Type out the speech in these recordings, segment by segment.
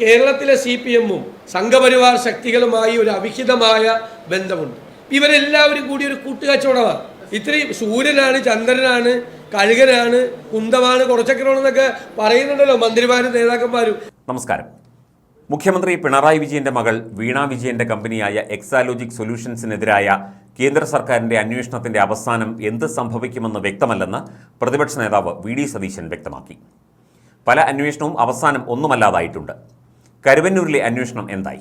കേരളത്തിലെ C P എമ്മും സംഘപരിവാർ ശക്തികളുമായി ഒരു അവിഹിതമായ ബന്ധമുണ്ട്. ഇവരെല്ലാവരും കൂടി ഒരു കൂട്ടുകച്ചവടമാണ് ഇത്രയും സൂര്യനാണ് ചന്ദ്രനാണ് കഴുകനാണ് കുന്തമാണ് കുറച്ചക്കരമാണെന്നൊക്കെ പറയുന്നുണ്ടല്ലോ മന്ത്രിമാരും നേതാക്കന്മാരും. നമസ്കാരം. മുഖ്യമന്ത്രി പിണറായി വിജയന്റെ മകൾ വീണ വിജയന്റെ കമ്പനിയായ എക്സാലോജിക് സൊല്യൂഷൻസിനെതിരായ കേന്ദ്ര സർക്കാരിന്റെ അന്വേഷണത്തിന്റെ അവസാനം എന്ത് സംഭവിക്കുമെന്ന് വ്യക്തമല്ലെന്ന് പ്രതിപക്ഷ നേതാവ് വി ഡി സതീശൻ വ്യക്തമാക്കി. പല അന്വേഷണവും അവസാനം ഒന്നുമല്ലാതായിട്ടുണ്ട്. കരുവന്നൂരിലെ അന്വേഷണം എന്തായി?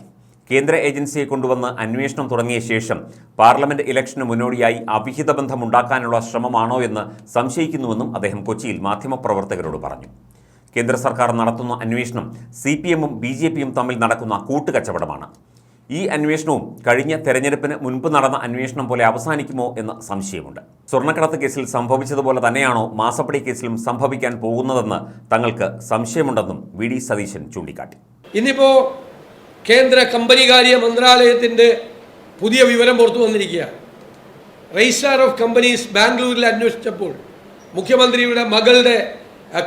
കേന്ദ്ര ഏജൻസിയെ കൊണ്ടുവന്ന് അന്വേഷണം തുടങ്ങിയ ശേഷം പാർലമെന്റ് ഇലക്ഷന് മുന്നോടിയായി അവിഹിത ബന്ധമുണ്ടാക്കാനുള്ള ശ്രമമാണോ എന്ന് സംശയിക്കുന്നുവെന്നും അദ്ദേഹം കൊച്ചിയിൽ മാധ്യമപ്രവർത്തകരോട് പറഞ്ഞു. കേന്ദ്ര സർക്കാർ നടത്തുന്ന അന്വേഷണം സി പി എമ്മും ബി ജെ പിയും തമ്മിൽ നടക്കുന്ന കൂട്ടുകച്ചവടമാണ്. ഈ അന്വേഷണവും കഴിഞ്ഞ തെരഞ്ഞെടുപ്പിന് മുൻപ് നടന്ന അന്വേഷണം പോലെ അവസാനിക്കുമോ എന്ന സംശയമുണ്ട്. സ്വർണക്കടത്ത് കേസിൽ സംഭവിച്ചതുപോലെ തന്നെയാണോ മാസപ്പടി കേസിലും സംഭവിക്കാൻ പോകുന്നതെന്ന് തങ്ങൾക്ക് സംശയമുണ്ടെന്നും വി ഡി സതീശൻ ചൂണ്ടിക്കാട്ടി. ഇന്നിപ്പോ കേന്ദ്ര കമ്പനികാര്യ മന്ത്രാലയത്തിന്റെ പുതിയ വിവരം പുറത്തു വന്നിരിക്കുക. രജിസ്ട്രാർ ഓഫ് കമ്പനീസ് ബാംഗ്ലൂരിൽ അന്വേഷിച്ചപ്പോൾ മുഖ്യമന്ത്രിയുടെ മകളുടെ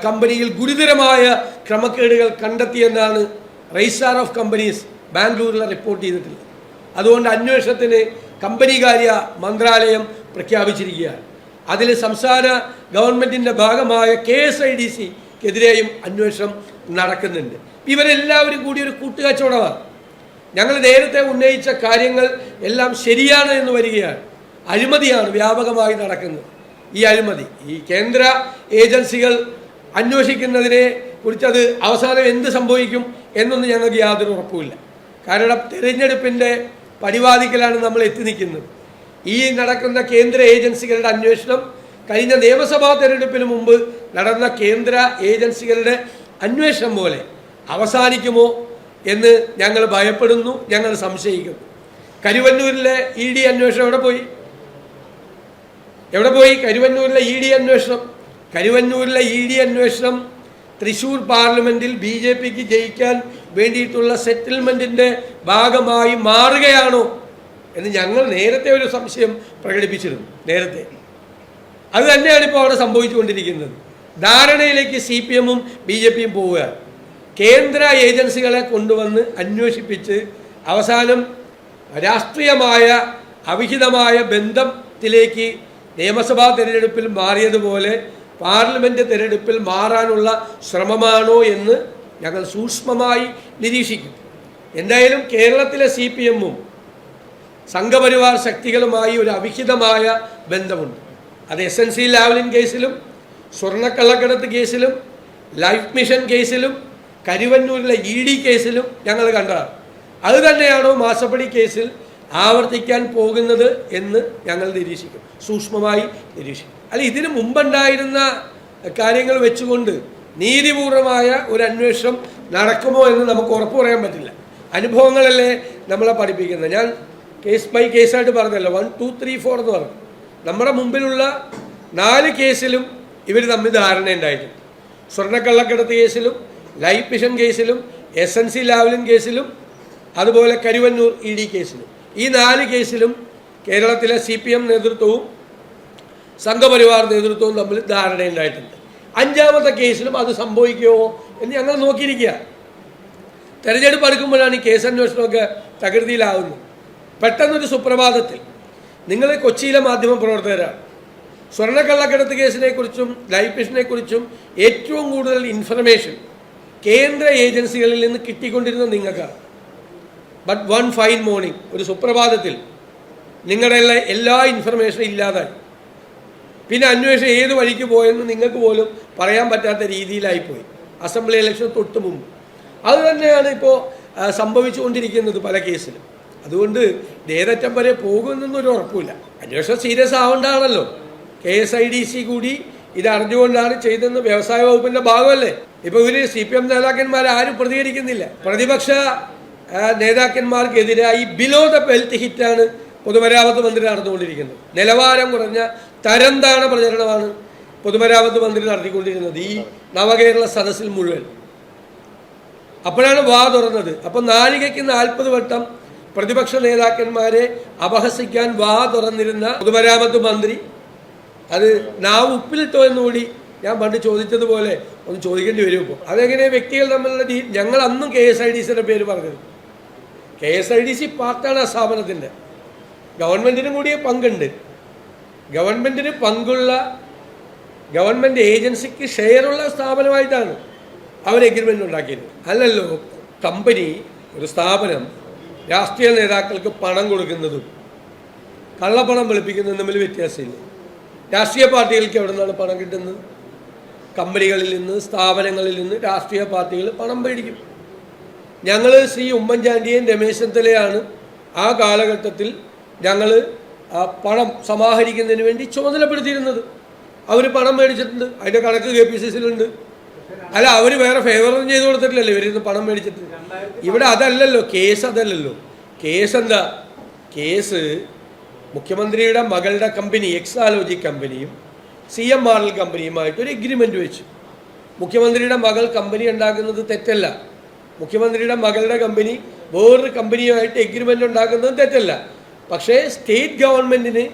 കമ്പനിയിൽ ഗുരുതരമായ ക്രമക്കേടുകൾ കണ്ടെത്തിയെന്നാണ് രജിസ്ട്രാർ ഓഫ് കമ്പനീസ് ബാംഗ്ലൂരിൽ റിപ്പോർട്ട് ചെയ്തിട്ടുള്ളത്. അതുകൊണ്ട് അന്വേഷണത്തിന് കമ്പനികാര്യ മന്ത്രാലയം പ്രഖ്യാപിച്ചിരിക്കുകയാണ്. അതിൽ സംസ്ഥാന ഗവൺമെന്റിന്റെ ഭാഗമായ കെ എസ് ഐ ഡി സിക്കെതിരെയും അന്വേഷണം നടക്കുന്നുണ്ട്. ഇവരെല്ലാവരും കൂടി ഒരു കൂട്ടുകച്ചവടമാണ്. ഞങ്ങൾ നേരത്തെ ഉന്നയിച്ച കാര്യങ്ങൾ എല്ലാം ശരിയാണ് എന്ന് വരികയാണ്. അഴിമതിയാണ് വ്യാപകമായി നടക്കുന്നത്. ഈ അഴിമതി ഈ കേന്ദ്ര ഏജൻസികൾ അന്വേഷിക്കുന്നതിനെ കുറിച്ചത് അവസാനം എന്ത് സംഭവിക്കും എന്നൊന്നും ഞങ്ങൾക്ക് യാതൊരു ഉറപ്പുമില്ല. കാരണം തിരഞ്ഞെടുപ്പിന്റെ പരിപാടിക്കലാണ് നമ്മൾ എത്തി നിൽക്കുന്നത്. ഈ നടക്കുന്ന കേന്ദ്ര ഏജൻസികളുടെ അന്വേഷണം കഴിഞ്ഞ നിയമസഭാ തെരഞ്ഞെടുപ്പിന് മുമ്പ് നടന്ന കേന്ദ്ര ഏജൻസികളുടെ അന്വേഷണം പോലെ അവസാനിക്കുമോ എന്ന് ഞങ്ങൾ ഭയപ്പെടുന്നു ഞങ്ങൾ സംശയിക്കുന്നു. കരുവന്നൂരിലെ ഇ ഡി അന്വേഷണം എവിടെ പോയി? എവിടെ പോയി? കരുവന്നൂരിലെ ഇ ഡി അന്വേഷണം. കരുവന്നൂരിലെ ഇ ഡി അന്വേഷണം തൃശൂർ പാർലമെന്റിൽ ബി ജെ പിക്ക് ജയിക്കാൻ വേണ്ടിയിട്ടുള്ള സെറ്റിൽമെന്റിന്റെ ഭാഗമായി മാറുകയാണോ എന്ന് ഞങ്ങൾ നേരത്തെ ഒരു സംശയം പ്രകടിപ്പിച്ചിരുന്നു നേരത്തെ. അത് തന്നെയാണ് ഇപ്പോൾ അവിടെ സംഭവിച്ചുകൊണ്ടിരിക്കുന്നത്. ധാരണയിലേക്ക് സി പി എമ്മും ബി ജെ പിയും പോവുകയാണ് കേന്ദ്ര ഏജൻസികളെ കൊണ്ടുവന്ന് അന്വേഷിപ്പിച്ച് അവസാനം രാഷ്ട്രീയമായ അവിഹിതമായ ബന്ധത്തിലേക്ക് നിയമസഭാ തിരഞ്ഞെടുപ്പിൽ മാറിയതുപോലെ പാർലമെന്റ് തിരഞ്ഞെടുപ്പിൽ മാറാനുള്ള ശ്രമമാണോ എന്ന് ഞങ്ങൾ സൂക്ഷ്മമായി നിരീക്ഷിക്കും. എന്തായാലും കേരളത്തിലെ സി പി എമ്മും സംഘപരിവാർ ശക്തികളുമായി ഒരു അവിഹിതമായ ബന്ധമുണ്ട്. അത് എസ് എൻ സി ലാവലിൻ കേസിലും സ്വർണക്കള്ളക്കടത്ത് കേസിലും ലൈഫ് മിഷൻ കേസിലും കരുവന്നൂരിലെ ഇ ഡി കേസിലും ഞങ്ങൾ കണ്ടതാണ്. അത് തന്നെയാണോ മാസപ്പടി കേസിൽ ആവർത്തിക്കാൻ പോകുന്നത് എന്ന് ഞങ്ങൾ നിരീക്ഷിക്കും. സൂക്ഷ്മമായി നിരീക്ഷിക്കും. അല്ല ഇതിന് മുമ്പുണ്ടായിരുന്ന കാര്യങ്ങൾ വെച്ചുകൊണ്ട് നീതിപൂർവമായ ഒരു അന്വേഷണം നടക്കുമോ എന്ന് നമുക്ക് ഉറപ്പ് പറയാൻ പറ്റില്ല. അനുഭവങ്ങളല്ലേ നമ്മളെ പഠിപ്പിക്കുന്നത്. ഞാൻ കേസ് ബൈ കേസായിട്ട് പറഞ്ഞല്ലോ. വൺ ടു ത്രീ ഫോർ എന്ന് പറഞ്ഞു. നമ്മുടെ മുമ്പിലുള്ള നാല് കേസിലും ഇവർ തമ്മിൽ ധാരണയുണ്ടായിട്ടുണ്ട് സ്വർണക്കള്ളക്കടത്ത് കേസിലും ലൈഫ് മിഷൻ കേസിലും എസ് എൻ സി ലാവലിൻ കേസിലും അതുപോലെ കരുവന്നൂർ ഇ ഡി കേസിലും. ഈ നാല് കേസിലും കേരളത്തിലെ സി പി എം നേതൃത്വവും സംഘപരിവാർ നേതൃത്വവും തമ്മിൽ ധാരണയുണ്ടായിട്ടുണ്ട് അഞ്ചാമത്തെ കേസിലും അത് സംഭവിക്കുമോ എന്ന് ഞങ്ങൾ നോക്കിയിരിക്കുക. തെരഞ്ഞെടുപ്പ് അടുക്കുമ്പോഴാണ് ഈ കേസ് അന്വേഷണമൊക്കെ തകൃതിയിലാവുന്നത്. പെട്ടെന്നൊരു സുപ്രഭാതത്തിൽ നിങ്ങൾ കൊച്ചിയിലെ മാധ്യമ പ്രവർത്തകരാണ്. സ്വർണക്കള്ളക്കടത്ത് കേസിനെ കുറിച്ചും ലൈഫ് മിഷനെ കുറിച്ചും ഏറ്റവും കൂടുതൽ ഇൻഫർമേഷൻ കേന്ദ്ര ഏജൻസികളിൽ നിന്ന് കിട്ടിക്കൊണ്ടിരുന്ന നിങ്ങൾക്കാണ്. ബട്ട് വൺ ഫൈൻ മോർണിംഗ് ഒരു സുപ്രഭാതത്തിൽ നിങ്ങളുടെ എല്ലാ ഇൻഫർമേഷനും ഇല്ലാതായി. പിന്നെ അന്വേഷണം ഏത് വഴിക്ക് പോയെന്ന് നിങ്ങൾക്ക് പോലും പറയാൻ പറ്റാത്ത രീതിയിലായിപ്പോയി. അസംബ്ലി ഇലക്ഷൻ തൊട്ട് മുമ്പ്. അതുതന്നെയാണ് ഇപ്പോൾ സംഭവിച്ചുകൊണ്ടിരിക്കുന്നത് പല കേസിലും. അതുകൊണ്ട് ഏതറ്റം വരെ പോകുമെന്നൊന്നും ഒരു ഉറപ്പില്ല അന്വേഷണം serious ആവേണ്ടതാണല്ലോ K S I D C കൂടി ഇത് അറിഞ്ഞുകൊണ്ടാണ് ചെയ്തതെന്ന് വ്യവസായ വകുപ്പിന്റെ ഭാഗമല്ലേ? ഇപ്പൊ ഇവർ സി പി എം നേതാക്കന്മാർ ആരും പ്രതികരിക്കുന്നില്ല. പ്രതിപക്ഷ നേതാക്കന്മാർക്കെതിരായി ബിലോ ദ ബെൽറ്റ് ഹിറ്റാണ് പൊതുമരാമത്ത് മന്ത്രി നടന്നുകൊണ്ടിരിക്കുന്നത്. നിലവാരം കുറഞ്ഞ തരംതാണ പ്രചരണമാണ് പൊതുമരാമത്ത് മന്ത്രി നടത്തിക്കൊണ്ടിരുന്നത് ഈ നവകേരള സദസ്സിൽ മുഴുവൻ. അപ്പോഴാണ് വാ തുറന്നത്. അപ്പം നാഴികയ്ക്ക് നാൽപ്പത് വട്ടം പ്രതിപക്ഷ നേതാക്കന്മാരെ അപഹസിക്കാൻ വാ തുറന്നിരുന്ന പൊതുമരാമത്ത് മന്ത്രി അത് നാവ് ഉപ്പിലിട്ടോ എന്നുകൂടി ഞാൻ പണ്ട് ചോദിച്ചതുപോലെ ഒന്ന് ചോദിക്കേണ്ടി വരും ഇപ്പോൾ അതെങ്ങനെ വ്യക്തികൾ തമ്മിലുള്ള ഡീ ഞങ്ങൾ അന്നും കെ എസ് ഐ ഡി സിയുടെ പേര് പറഞ്ഞത്. K S I D C പാർട്ടാണ് ആ സ്ഥാപനത്തിന്റെ. ഗവൺമെന്റിനും കൂടിയ പങ്കുണ്ട്. ഗവൺമെന്റിന് പങ്കുള്ള ഗവൺമെന്റ് ഏജൻസിക്ക് ഷെയറുള്ള സ്ഥാപനമായിട്ടാണ് അവർ എഗ്രിമെന്റ് ഉണ്ടാക്കിയത്. അല്ലല്ലോ കമ്പനി ഒരു സ്ഥാപനം രാഷ്ട്രീയ നേതാക്കൾക്ക് പണം കൊടുക്കുന്നതും കള്ളപ്പണം വെളുപ്പിക്കുന്നതും തമ്മിൽ വ്യത്യാസമില്ല? രാഷ്ട്രീയ പാർട്ടികൾക്ക് എവിടെ നിന്നാണ് പണം കിട്ടുന്നത്? കമ്പനികളിൽ നിന്ന് സ്ഥാപനങ്ങളിൽ നിന്ന് രാഷ്ട്രീയ പാർട്ടികൾ പണം മേടിക്കും. ഞങ്ങൾ ശ്രീ ഉമ്മൻചാണ്ടിയും രമേശ് ചെന്നിത്തലയാണ് ആ കാലഘട്ടത്തിൽ ഞങ്ങൾ പണം സമാഹരിക്കുന്നതിന് വേണ്ടി ചുമതലപ്പെടുത്തിയിരുന്നത്. അവർ പണം മേടിച്ചിട്ടുണ്ട്. അതിന്റെ കണക്ക് കെ പി സി സിയിലുണ്ട്. അല്ല അവർ വേറെ ഫേവറൊന്നും ചെയ്തു കൊടുത്തിട്ടില്ലല്ലോ. ഇവരിന്ന് പണം മേടിച്ചിട്ട്. ഇവിടെ അതല്ലല്ലോ. കേസ് അതല്ലല്ലോ. കേസ് എന്താ? കേസ് മുഖ്യമന്ത്രിയുടെ മകളുടെ കമ്പനി എക്സാലോജി കമ്പനിയും സി എം എൽ കമ്പനിയുമായിട്ട് ഒരു എഗ്രിമെന്റ് വെച്ചു. മുഖ്യമന്ത്രിയുടെ മകൾ കമ്പനി ഉണ്ടാക്കുന്നത് തെറ്റല്ല. മുഖ്യമന്ത്രിയുടെ മകളുടെ കമ്പനി വേറൊരു കമ്പനിയുമായിട്ട് എഗ്രിമെന്റ് ഉണ്ടാക്കുന്നത് തെറ്റല്ല. പക്ഷേ സ്റ്റേറ്റ് ഗവൺമെന്റിന്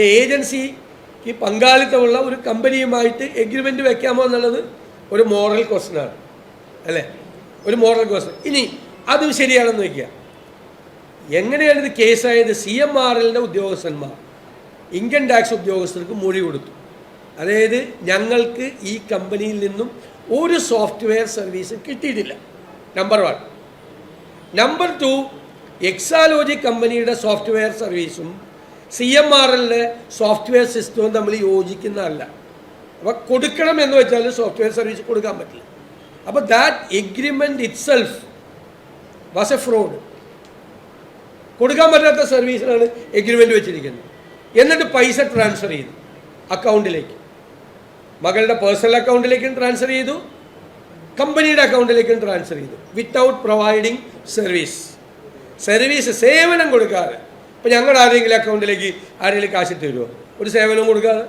ഏജൻസിക്ക് പങ്കാളിത്തമുള്ള ഒരു കമ്പനിയുമായിട്ട് എഗ്രിമെന്റ് വെക്കാമോ എന്നുള്ളത് ഒരു മോറൽ ക്വസ്റ്റനാണ് അല്ലേ? ഒരു മോറൽ ക്വസ്റ്റൻ ഇനി അതും ശരിയാണെന്ന് വയ്ക്കുക. എങ്ങനെയാണ് ഇത് കേസായത്? സി എം ആർ എല്ലിന്റെ ഉദ്യോഗസ്ഥന്മാർ. ഇൻകം ടാക്സ് ഉദ്യോഗസ്ഥർക്ക് മൊഴി കൊടുത്തു. അതായത് ഞങ്ങൾക്ക് ഈ കമ്പനിയിൽ നിന്നും ഒരു സോഫ്റ്റ്വെയർ സർവീസ് കിട്ടിയിട്ടില്ല. Number one number two Exalogic കമ്പനിയുടെ സോഫ്റ്റ്വെയർ സർവീസും സി എം ആർ എല്ലിന്റെ സോഫ്റ്റ്വെയർ സിസ്റ്റവും തമ്മിൽ യോജിക്കുന്നതല്ല. അപ്പോൾ കൊടുക്കണം എന്ന് വെച്ചാൽ സോഫ്റ്റ്വെയർ സർവീസ് കൊടുക്കാൻ പറ്റില്ല. അപ്പോൾ that agreement itself was a fraud കൊടുക്കാൻ പറ്റാത്ത സർവീസിനാണ് എഗ്രിമെന്റ് വെച്ചിരിക്കുന്നത്. എന്നിട്ട് പൈസ ട്രാൻസ്ഫർ ചെയ്തു അക്കൗണ്ടിലേക്ക് മകളുടെ പേഴ്സണൽ അക്കൗണ്ടിലേക്കും ട്രാൻസ്ഫർ ചെയ്തു. കമ്പനിയുടെ അക്കൗണ്ടിലേക്കും ട്രാൻസ്ഫർ ചെയ്തു. വിത്തൗട്ട് പ്രൊവൈഡിങ് സർവീസ് സർവീസ് സേവനം കൊടുക്കാതെ. ഇപ്പം ഞങ്ങളുടെ ആരെങ്കിലും അക്കൗണ്ടിലേക്ക് ആരെങ്കിലും കാശ് തരുമോ ഒരു സേവനം കൊടുക്കാതെ.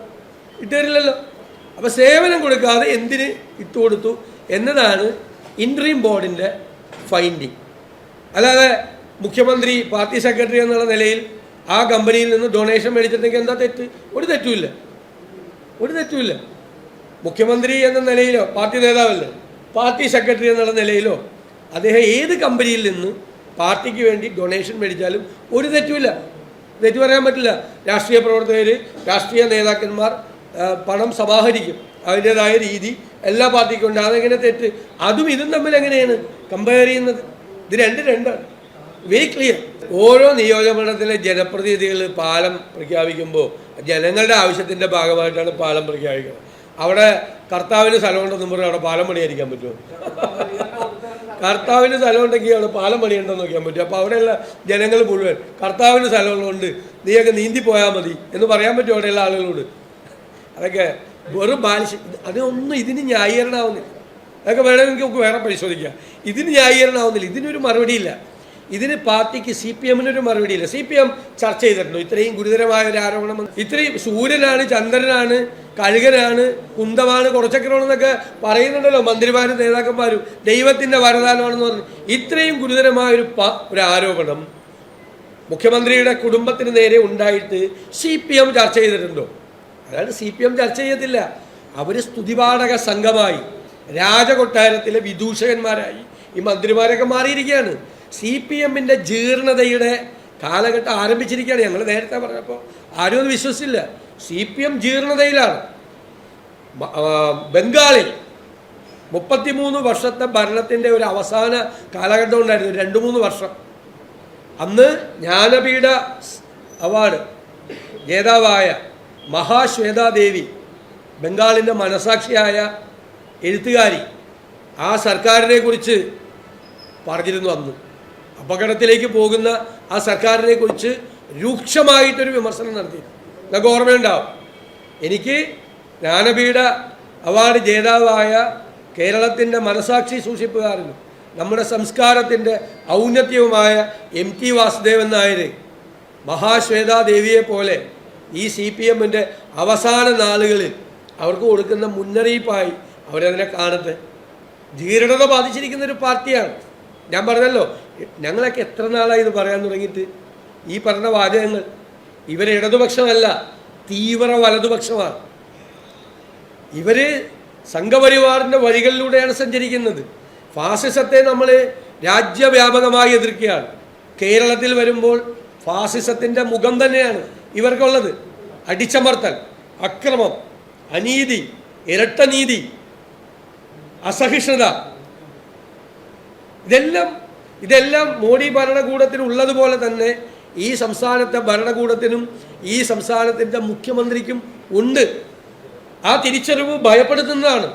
ഇട്ട് തരില്ലല്ലോ. അപ്പോൾ സേവനം കൊടുക്കാതെ എന്തിന് ഇട്ട് കൊടുത്തു? എന്നതാണ് ഇൻട്രീം ബോർഡിന്റെ ഫൈൻഡിങ് അല്ലാതെ മുഖ്യമന്ത്രി പാർട്ടി സെക്രട്ടറി എന്നുള്ള നിലയിൽ ആ കമ്പനിയിൽ നിന്ന് ഡൊണേഷൻ മേടിച്ചിട്ടുണ്ടെങ്കിൽ എന്താ തെറ്റ്? ഒരു തെറ്റുമില്ല. ഒരു തെറ്റുമില്ല. മുഖ്യമന്ത്രി എന്ന നിലയിലോ പാർട്ടി നേതാവല്ലേ? പാർട്ടി സെക്രട്ടറി എന്നുള്ള നിലയിലോ അദ്ദേഹം ഏത് കമ്പനിയിൽ നിന്ന് പാർട്ടിക്ക് വേണ്ടി ഡൊണേഷൻ മേടിച്ചാലും ഒരു തെറ്റുമില്ല. തെറ്റ് പറയാൻ പറ്റില്ല. രാഷ്ട്രീയ പ്രവർത്തകർ രാഷ്ട്രീയ നേതാക്കന്മാർ പണം സമാഹരിക്കും. അതിന്റെതായ രീതി എല്ലാ പാർട്ടിക്കും ഉണ്ട്. അതെങ്ങനെ തെറ്റ്? അതും ഇതും തമ്മിൽ എങ്ങനെയാണ്? കമ്പയർ ചെയ്യുന്നത്. ഇത് രണ്ട് രണ്ടാണ്. വെരി ക്ലിയർ ഓരോ നിയോജകമണ്ഡലത്തിലെ ജനപ്രതിനിധികൾ പാലം പ്രഖ്യാപിക്കുമ്പോൾ ജനങ്ങളുടെ ആവശ്യത്തിന്റെ ഭാഗമായിട്ടാണ് പാലം പ്രഖ്യാപിക്കുന്നത്. അവിടെ കർത്താവിന് സ്ഥലമുണ്ടെന്നും പറഞ്ഞാൽ അവിടെ പാലം പണിയായിരിക്കാൻ പറ്റുമോ? കർത്താവിന് സ്ഥലമുണ്ടെങ്കിൽ അവിടെ പാലം പണിയുണ്ടെന്ന് നോക്കിയാൽ പറ്റും. അപ്പോൾ അവിടെയുള്ള ജനങ്ങൾ മുഴുവൻ കർത്താവിന് സ്ഥലമുള്ളതുകൊണ്ട് നീയൊക്കെ നീന്തി പോയാൽ മതി എന്ന് പറയാൻ പറ്റും അവിടെയുള്ള ആളുകളോട്? അതൊക്കെ വെറും ബാലിശ അതൊന്നും ഇതിന് ന്യായീകരണമാവുന്നില്ല. അതൊക്കെ വേണമെങ്കിൽ നമുക്ക് വേറെ പരിശോധിക്കാം. ഇതിന് ന്യായീകരണമാവുന്നില്ല. ഇതിനൊരു മറുപടിയില്ല. ഇതിന് പാർട്ടിക്ക് സി പി എമ്മിനൊരു മറുപടിയില്ല. സി പി എം ചർച്ച ചെയ്തിട്ടുണ്ടോ. ഇത്രയും ഗുരുതരമായ ഒരു ആരോപണം ഇത്രയും സൂര്യനാണ് ചന്ദ്രനാണ് കഴുകനാണ് കുന്തമാണ് കുറച്ചക്കരമാണെന്നൊക്കെ പറയുന്നുണ്ടല്ലോ മന്ത്രിമാരും നേതാക്കന്മാരും. ദൈവത്തിന്റെ വരദാനമാണെന്ന് പറഞ്ഞു. ഇത്രയും ഗുരുതരമായ ഒരു ഒരു ആരോപണം മുഖ്യമന്ത്രിയുടെ കുടുംബത്തിന് നേരെ ഉണ്ടായിട്ട് സി പി എം ചർച്ച ചെയ്തിട്ടുണ്ടോ? അതായത് സി പി എം ചർച്ച ചെയ്യത്തില്ല. അവർ സ്തുതിപാഠക സംഘമായി രാജകൊട്ടാരത്തിലെ വിദൂഷകന്മാരായി ഈ മന്ത്രിമാരൊക്കെ മാറിയിരിക്കുകയാണ്. സി പി എമ്മിന്റെ ജീർണതയുടെ കാലഘട്ടം ആരംഭിച്ചിരിക്കുകയാണ്. ഞങ്ങൾ നേരത്തെ പറഞ്ഞപ്പോൾ ആരും അത് വിശ്വസിച്ചില്ല. സി പി എം ജീർണതയിലാണ്. ബംഗാളിൽ മുപ്പത്തിമൂന്ന് വർഷത്തെ ഭരണത്തിന്റെ ഒരു അവസാന കാലഘട്ടം ഉണ്ടായിരുന്നു. രണ്ട് മൂന്ന് വർഷം. അന്ന് ജ്ഞാനപീഠ അവാർഡ് ജേതാവായ മഹാശ്വേതാദേവി ബംഗാളിന്റെ മനസാക്ഷിയായ എഴുത്തുകാരി ആ സർക്കാരിനെ കുറിച്ച് പറഞ്ഞിരുന്നു അന്ന്. അപകടത്തിലേക്ക് പോകുന്ന ആ സർക്കാരിനെ കുറിച്ച് രൂക്ഷമായിട്ടൊരു വിമർശനം നടത്തി. നിങ്ങൾക്ക് ഓർമ്മയുണ്ടാവും എനിക്ക് ജ്ഞാനപീഠ അവാർഡ് ജേതാവായ കേരളത്തിന്റെ മനസാക്ഷി സൂക്ഷിപ്പുകാരനും നമ്മുടെ സംസ്കാരത്തിന്റെ ഔന്നത്യവുമായ എം ടി വാസുദേവൻ നായർ മഹാശ്വേതാദേവിയെ പോലെ ഈ സി പി എമ്മിന്റെ അവസാന നാളുകളിൽ അവർക്ക് കൊടുക്കുന്ന മുന്നറിയിപ്പായി അവരതിനെ കാണട്ടെ ജീർണത ബാധിച്ചിരിക്കുന്ന ഒരു പാർട്ടിയാണ്. ഞാൻ പറഞ്ഞല്ലോ ഞങ്ങളൊക്കെ എത്ര നാളായി ഇത് പറയാൻ തുടങ്ങിയിട്ട്? ഈ പറഞ്ഞ വാചകങ്ങൾ ഇവർ ഇടതുപക്ഷമല്ല തീവ്ര വലതുപക്ഷമാണ്. ഇവർ സംഘപരിവാറിന്റെ വഴികളിലൂടെയാണ് സഞ്ചരിക്കുന്നത്. ഫാസിസത്തെ നമ്മൾ രാജ്യവ്യാപകമായി എതിർക്കുകയാണ്. കേരളത്തിൽ വരുമ്പോൾ ഫാസിസത്തിന്റെ മുഖം തന്നെയാണ് ഇവർക്കുള്ളത്. അടിച്ചമർത്തൽ അക്രമം അനീതി ഇരട്ടനീതി അസഹിഷ്ണുത. ഇതെല്ലാം ഇതെല്ലാം മോഡി ഭരണകൂടത്തിന് ഉള്ളതുപോലെ തന്നെ ഈ സംസ്ഥാനത്തെ ഭരണകൂടത്തിനും ഈ സംസ്ഥാനത്തിന്റെ മുഖ്യമന്ത്രിക്കും ഉണ്ട്. ആ തിരിച്ചറിവ് ഭയപ്പെടുത്തുന്നതാണ്.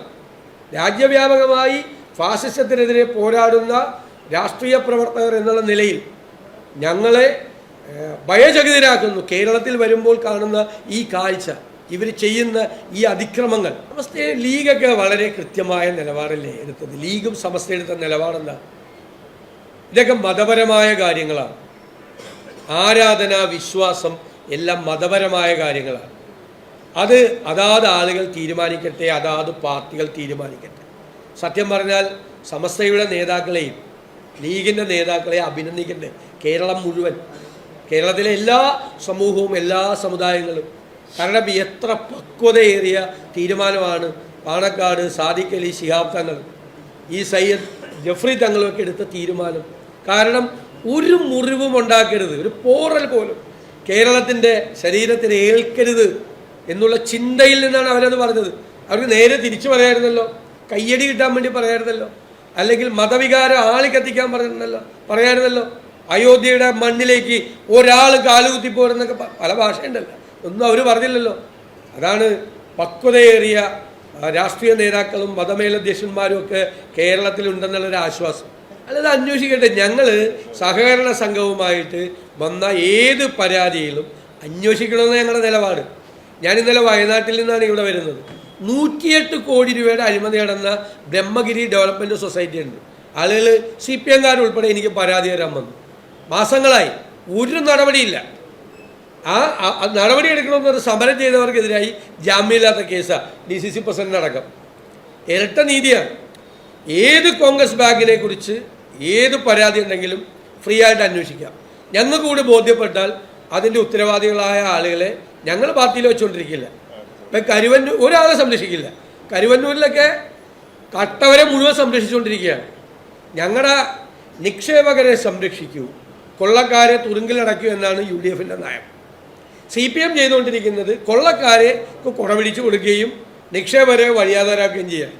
രാജ്യവ്യാപകമായി ഫാസിസത്തിനെതിരെ പോരാടുന്ന രാഷ്ട്രീയ പ്രവർത്തകർ എന്നുള്ള നിലയിൽ ഞങ്ങളെ ഭയചകിതരാക്കുന്നു. കേരളത്തിൽ വരുമ്പോൾ കാണുന്ന ഈ കാഴ്ച ഇവർ ചെയ്യുന്ന ഈ അതിക്രമങ്ങൾ. സമസ്തയെ ലീഗൊക്കെ വളരെ കൃത്യമായ നിലപാടല്ലേ എടുത്തത്? ലീഗും സമസ്ത എടുത്ത നിലപാടെന്താ ഇതൊക്കെ മതപരമായ കാര്യങ്ങളാണ്. ആരാധന വിശ്വാസം എല്ലാം മതപരമായ കാര്യങ്ങളാണ്. അത് അതാത് ആളുകൾ തീരുമാനിക്കട്ടെ അതാത് പാർട്ടികൾ തീരുമാനിക്കട്ടെ. സത്യം പറഞ്ഞാൽ സമസ്തയുടെ നേതാക്കളെയും ലീഗിന്റെ നേതാക്കളെ അഭിനന്ദിക്കണ്ടേ കേരളം മുഴുവൻ. കേരളത്തിലെ എല്ലാ സമൂഹവും എല്ലാ സമുദായങ്ങളും. കാരണം എത്ര പക്വതയേറിയ തീരുമാനമാണ് പാണക്കാട് സാദിഖലി ശിഹാബ് തങ്ങൾ ഈ സയ്യദ് ജഫ്രി തങ്ങളൊക്കെ എടുത്ത തീരുമാനം. കാരണം ഒരു മുറിവും ഉണ്ടാക്കരുത് ഒരു പോറൽ പോലും. കേരളത്തിന്റെ ശരീരത്തിന് ഏൽക്കരുത് എന്നുള്ള ചിന്തയിൽ നിന്നാണ് അവരത് പറഞ്ഞത്. അവർക്ക് നേരെ തിരിച്ചു പറയായിരുന്നല്ലോ. കയ്യടി കിട്ടാൻ വേണ്ടി പറയായിരുന്നല്ലോ. അല്ലെങ്കിൽ മതവികാരം ആളി കത്തിക്കാൻ പറഞ്ഞിരുന്നല്ലോ. പറയായിരുന്നല്ലോ. അയോധ്യയുടെ മണ്ണിലേക്ക് ഒരാൾ കാലുകുത്തി പോരെന്നൊക്കെ പല ഭാഷയുണ്ടല്ലോ. ഒന്നും അവർ പറഞ്ഞില്ലല്ലോ. അതാണ് പക്വതയേറിയ രാഷ്ട്രീയ നേതാക്കളും മതമേലധ്യക്ഷന്മാരും ഒക്കെ കേരളത്തിലുണ്ടെന്നുള്ളൊരു ആശ്വാസം അല്ലാതെ അന്വേഷിക്കട്ടെ ഞങ്ങൾ സഹകരണ സംഘവുമായിട്ട് വന്ന ഏത് പരാതിയിലും അന്വേഷിക്കണമെന്ന് ഞങ്ങളുടെ നിലപാട്. ഞാൻ ഇന്നലെ വയനാട്ടിൽ നിന്നാണ് ഇവിടെ വരുന്നത്. നൂറ്റിയെട്ട് കോടി രൂപയുടെ അഴിമതി നടന്ന ബ്രഹ്മഗിരി ഡെവലപ്മെന്റ് സൊസൈറ്റി ഉണ്ട്. ആളുകൾ സി പി എംകാരുൾപ്പെടെ എനിക്ക് പരാതി തരാൻ വന്നു. മാസങ്ങളായി. ഒരു നടപടിയില്ല. ആ നടപടി എടുക്കണമെന്ന് പറഞ്ഞ് സമരം ചെയ്തവർക്കെതിരായി ജാമ്യമില്ലാത്ത കേസാണ് ഡി സി സി പ്രസിഡന്റ് അടക്കം ഇരട്ട നീതിയാണ്. ഏത് കോൺഗ്രസ് ബാങ്കിനെ കുറിച്ച് ഏത് പരാതി ഉണ്ടെങ്കിലും ഫ്രീ ആയിട്ട് അന്വേഷിക്കാം. ഞങ്ങൾക്ക് കൂടി ബോധ്യപ്പെട്ടാൽ അതിന്റെ ഉത്തരവാദികളായ ആളുകളെ ഞങ്ങൾ പാർട്ടിയിൽ വെച്ചുകൊണ്ടിരിക്കില്ല. ഇപ്പം കരുവന്നൂർ ഒരാളെ സംരക്ഷിക്കില്ല. കരുവന്നൂരിലൊക്കെ കട്ടവരെ മുഴുവൻ സംരക്ഷിച്ചുകൊണ്ടിരിക്കുകയാണ്. ഞങ്ങളുടെ നിക്ഷേപകരെ സംരക്ഷിക്കൂ. കൊള്ളക്കാരെ തുറുങ്കിലടക്കൂ എന്നാണ് യു ഡി എഫിന്റെ നയം. സി പി എം ചെയ്തുകൊണ്ടിരിക്കുന്നത് കൊള്ളക്കാരെ കുടപിടിച്ചു കൊടുക്കുകയും നിക്ഷേപരെ വഴിയാതരാക്കുകയും ചെയ്യാം.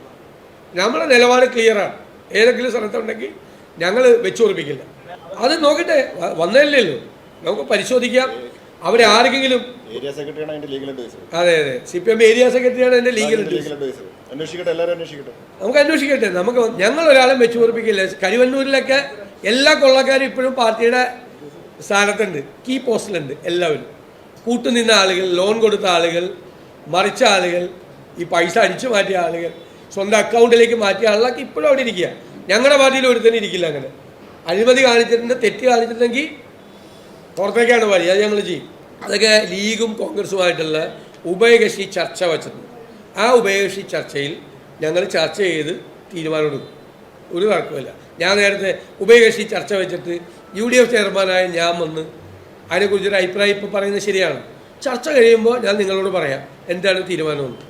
നമ്മുടെ നിലപാട് ക്ലിയറാണ് ഏതെങ്കിലും സ്ഥലത്തുണ്ടെങ്കിൽ ഞങ്ങൾ വെച്ചുറപ്പിക്കില്ല അത് നോക്കട്ടെ വന്നതല്ലല്ലോ നമുക്ക് പരിശോധിക്കാം. അവരെ ആർക്കെങ്കിലും അതെ അതെ. സി പി എം ഏരിയ സെക്രട്ടറിയാണ് എന്റെ ലീഗൽ നമുക്ക് അന്വേഷിക്കട്ടെ. നമുക്ക് ഞങ്ങൾ ഒരാളെ വെച്ച് ഉറപ്പിക്കില്ല കരുവന്നൂരിലൊക്കെ എല്ലാ കൊള്ളക്കാരും ഇപ്പോഴും പാർട്ടിയുടെ സ്ഥാനത്തുണ്ട്. കീ പോസ്റ്റിലുണ്ട് എല്ലാവരും. കൂട്ടുനിന്ന ആളുകൾ ലോൺ കൊടുത്ത ആളുകൾ മറിച്ച ആളുകൾ ഈ പൈസ അടിച്ചു മാറ്റിയ ആളുകൾ സ്വന്തം അക്കൗണ്ടിലേക്ക് മാറ്റിയ ആളുകളൊക്കെ ഇപ്പോഴും അവിടെ ഇരിക്കുക ഞങ്ങളുടെ പാർട്ടിയിൽ ഒരുത്തന്നെ ഇരിക്കില്ല അങ്ങനെ. അഴിമതി കാണിച്ചിട്ടുണ്ട് തെറ്റ് കാണിച്ചിട്ടുണ്ടെങ്കിൽ പുറത്തേക്കാണ് വഴി അത് ഞങ്ങൾ ചെയ്യും. അതൊക്കെ ലീഗും കോൺഗ്രസുമായിട്ടുള്ള ഉഭയകക്ഷി ചർച്ച വച്ചിട്ടുണ്ട്. ആ ഉഭയകക്ഷി ചർച്ചയിൽ ഞങ്ങൾ ചർച്ച ചെയ്ത് തീരുമാനമെടുക്കും. ഒരു തർക്കമില്ല ഞാൻ നേരത്തെ ഉഭയകക്ഷി ചർച്ച വെച്ചിട്ട് യു ഡി എഫ് ചെയർമാനായ ഞാൻ വന്ന് അതിനെക്കുറിച്ചൊരു അഭിപ്രായം ഇപ്പോൾ പറയുന്നത് ശരിയാണ്. ചർച്ച കഴിയുമ്പോൾ ഞാൻ നിങ്ങളോട് പറയാം. എന്താണ് തീരുമാനമെന്ന്.